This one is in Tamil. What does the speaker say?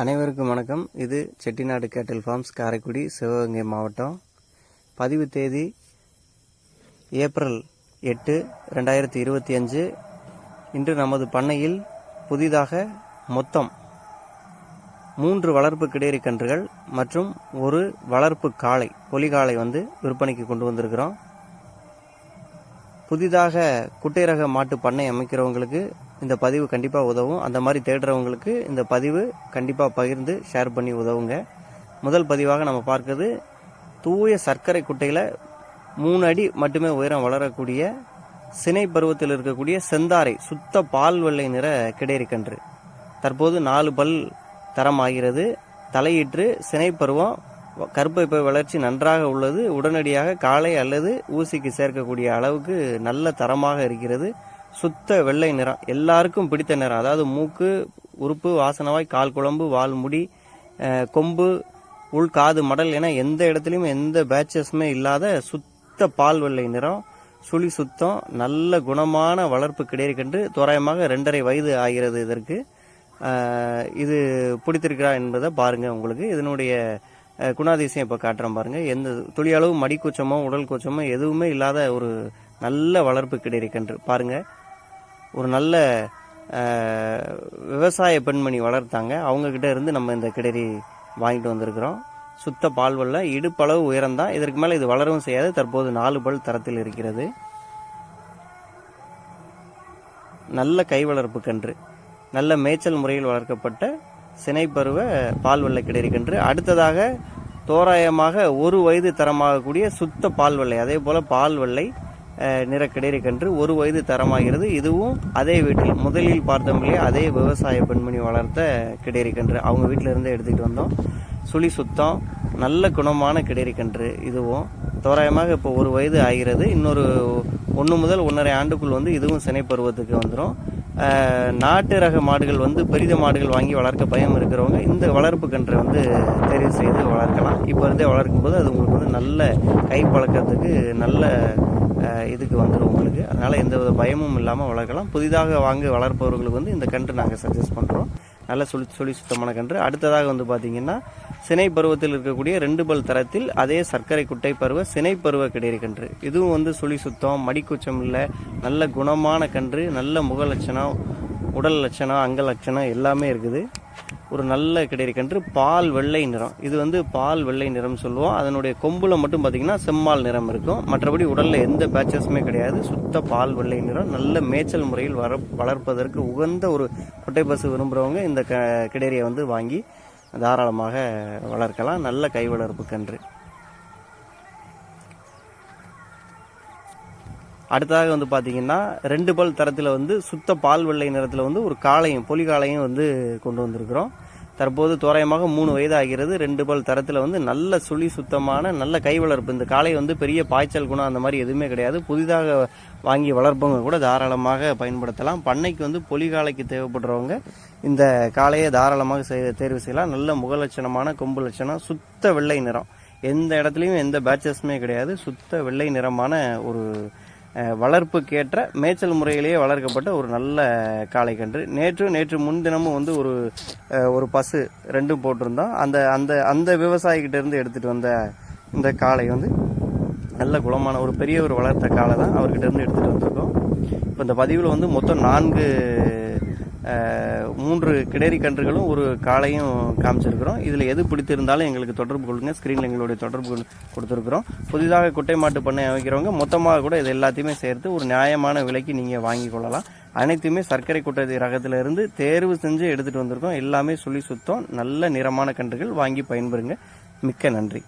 அனைவருக்கும் வணக்கம். இது செட்டிநாடு கேட்டில் ஃபார்ம்ஸ் காரைக்குடி சிவகங்கை மாவட்டம். பதிவு தேதி ஏப்ரல் எட்டு ரெண்டாயிரத்தி இருபத்தி அஞ்சு. இன்று நமது பண்ணையில் புதிதாக மொத்தம் மூன்று வளர்ப்பு கிடேரி கன்றுகள் மற்றும் ஒரு வளர்ப்பு காளை பொலிகாளை வந்து விற்பனைக்கு கொண்டு வந்திருக்கிறோம். புதிதாக குட்டை ரக மாட்டு பண்ணை அமைக்கிறவங்களுக்கு இந்த பதிவு கண்டிப்பாக உதவும். அந்த மாதிரி தேடுறவங்களுக்கு இந்த பதிவு கண்டிப்பாக பகிர்ந்து ஷேர் பண்ணி உதவுங்க. முதல் பதிவாக நம்ம பார்க்குறது தூய சர்க்கரை குட்டையில் மூணு அடி மட்டுமே உயரம் வளரக்கூடிய சினை பருவத்தில் இருக்கக்கூடிய செந்தாரை சுத்த பால் வெள்ளை நிற கிடேரி கன்று தற்போது நாலு பல் தரமாகிறது தலையிற்று சினை பருவம் கருப்பை வளர்ச்சி நன்றாக உள்ளது. உடனடியாக காலை அல்லது ஊசிக்கு சேர்க்கக்கூடிய அளவுக்கு நல்ல தரமாக இருக்கிறது. சுத்த வெள்ளை நிறம். எல்லாருக்கும் பிடித்த நிறம். அதாவது மூக்கு உறுப்பு வாசனவாய் கால் குழம்பு வால் முடி கொம்பு உள் காது மடல் என எந்த இடத்துலையும் எந்த பேச்சஸுமே இல்லாத சுத்த பால் வெள்ளை நிறம். சுழி சுத்தம் நல்ல குணமான வளர்ப்பு கிடையாது கண்டு தோராயமாக ரெண்டரை வயது ஆகிறது இதற்கு. இது பிடித்திருக்கிறா என்பதை பாருங்கள் உங்களுக்கு. இதனுடைய குணாதிசயம் இப்போ காட்டுறேன் பாருங்கள் எந்த துளி மடிக்கூச்சமோ மடி கூச்சமோ உடல் கூச்சமோ எதுவுமே இல்லாத ஒரு நல்ல வளர்ப்பு கிடையாது கன்று பாருங்கள் ஒரு நல்ல விவசாய பெண்மணி வளர்த்தாங்க. அவங்கக்கிட்ட இருந்து நம்ம இந்த கிடரி வாங்கிட்டு வந்திருக்கிறோம். சுத்த பால் வல்ல இடுப்பளவு உயரம்தான் இதற்கு மேலே இது வளரவும் செய்யாது. தற்போது நாலு பல் தரத்தில் இருக்கிறது. நல்ல கை வளர்ப்பு கன்று. நல்ல மேய்ச்சல் முறையில் வளர்க்கப்பட்ட சினைப்பருவ பால் வெள்ளை கிடரி கன்று. அடுத்ததாக தோராயமாக ஒரு வயது தரமாகக்கூடிய சுத்த பால் வெள்ளை அதே போல் பால் வெள்ளை நிற கன்று ஒரு வயது தரமாகிறது. இதுவும் அதே வீட்டில் முதலில் பார்த்தோம் இல்லையா அதே விவசாய பெண்மணி வளர்த்த கிடேரி கன்று அவங்க வீட்டில் இருந்து எடுத்துக்கிட்டு வந்தோம். சுழி சுத்தம் நல்ல குணமான கிடேரி கன்று இதுவும். தோராயமாக இப்போ ஒரு வயது ஆகிறது. இன்னொரு ஒன்று முதல் ஒன்றரை ஆண்டுக்குள் வந்து இதுவும் சினை பருவத்துக்கு வந்துடும் நாட்டு ரக மாடுகள் வந்து பெரித மாடுகள் வாங்கி வளர்க்க பயம் இருக்கிறவங்க இந்த வளர்ப்பு கன்றை வந்து தெரிவு செய்து வளர்க்கலாம். இப்போ இருந்தே வளர்க்கும் போது அது உங்களுக்கு வந்து நல்ல கை பழக்கத்துக்கு நல்ல இதுக்கு வந்துடும் உங்களுக்கு. அதனால் எந்த வித பயமும் இல்லாமல் வளர்க்கலாம். புதிதாக வாங்கி வளர்ப்பவர்களுக்கு வந்து இந்த கன்று நாங்கள் சஜஸ்ட் பண்ணுறோம் நல்ல சுழி சொல்லி சுத்தமான கன்று. அடுத்ததாக வந்து பார்த்தீங்கன்னா சினை பருவத்தில் இருக்கக்கூடிய ரெண்டு பல் தரத்தில் அதே சர்க்கரை குட்டை பருவ சினை பருவ கிடையிற கன்று. இதுவும் வந்து சுழி சுத்தம் மடிக்குச்சம் இல்லை நல்ல குணமான கன்று நல்ல முக லட்சணம் உடல் லட்சணம் அங்க லட்சணம் எல்லாமே இருக்குது. ஒரு நல்ல கிடையாது கன்று பால் வெள்ளை நிறம். இது வந்து பால் வெள்ளை நிறம் சொல்லுவோம். அதனுடைய கொம்புல மட்டும் பார்த்தீங்கன்னா செம்மால் நிறம் இருக்கும். மற்றபடி உடல்ல எந்த பேச்சஸுமே கிடையாது. சுத்த பால் வெள்ளை நிறம். நல்ல மேய்ச்சல் முறையில் வர வளர்ப்பதற்கு உகந்த ஒரு கொட்டை பசு விரும்புகிறவங்க இந்த க கிடேரியை வந்து வாங்கி தாராளமாக வளர்க்கலாம். நல்ல கை வளர்ப்பு கன்று. அடுத்ததாக வந்து பார்த்தீங்கன்னா ரெண்டு பல் தரத்தில் வந்து சுத்த பால் வெள்ளை நிறத்தில் வந்து ஒரு காளையும் பொலி காளையும் வந்து கொண்டு வந்திருக்கிறோம். தற்போது தோராயமாக மூணு வயது ஆகிறது ரெண்டு பல் தரத்தில் வந்து நல்ல சுழி சுத்தமான நல்ல கை வளர்ப்பு. இந்த காளை வந்து பெரிய பாய்ச்சல் குணம் அந்த மாதிரி எதுவுமே கிடையாது. புதிதாக வாங்கி வளர்ப்பவங்க கூட தாராளமாக பயன்படுத்தலாம். பண்ணைக்கு வந்து பொலி காளைக்கு தேவைப்படுறவங்க இந்த காளையை தாராளமாக தேர்வு செய்யலாம். நல்ல முகலட்சணமான கொம்பு லட்சணம் சுத்த வெள்ளை நிறம். எந்த இடத்துலையும் எந்த பேட்சஸுமே கிடையாது. சுத்த வெள்ளை நிறமான ஒரு வளர்ப்புக்கேற்ற மேய்ச்சல் முறையிலேயே வளர்க்கப்பட்ட ஒரு நல்ல காளை கன்று. நேற்று நேற்று முன்தினமும் வந்து ஒரு ஒரு பசு ரெண்டும் போட்டிருந்தோம். அந்த அந்த அந்த விவசாயிகிட்ட இருந்து வந்த இந்த காளை வந்து நல்ல குணமான ஒரு பெரிய ஒரு வளர்த்த காளை தான் அவர்கிட்ட இருந்து எடுத்துகிட்டு வந்திருக்கோம். இப்போ இந்த பதிவில் வந்து மொத்தம் நான்கு மூன்று கிடேரி கன்றுகளும் ஒரு காளையும் காமிச்சிருக்கிறோம். இதில் எது பிடித்திருந்தாலும் எங்களுக்கு தொடர்பு கொள்ளுங்க. ஸ்க்ரீனில் எங்களுடைய தொடர்பு கொடுத்துருக்குறோம். புதிதாக குட்டை மாட்டு பண்ணை அமைக்கிறவங்க மொத்தமாக கூட இது எல்லாத்தையுமே சேர்த்து ஒரு நியாயமான விலைக்கு நீங்கள் வாங்கி கொள்ளலாம். அனைத்துமே சர்க்கரை குட்டை ரகத்திலிருந்து தேர்வு செஞ்சு எடுத்துகிட்டு வந்திருக்கோம். எல்லாமே சுழி சுத்தம் நல்ல நிறமான கன்றுகள் வாங்கி பயன்பெறுங்க. மிக்க நன்றி.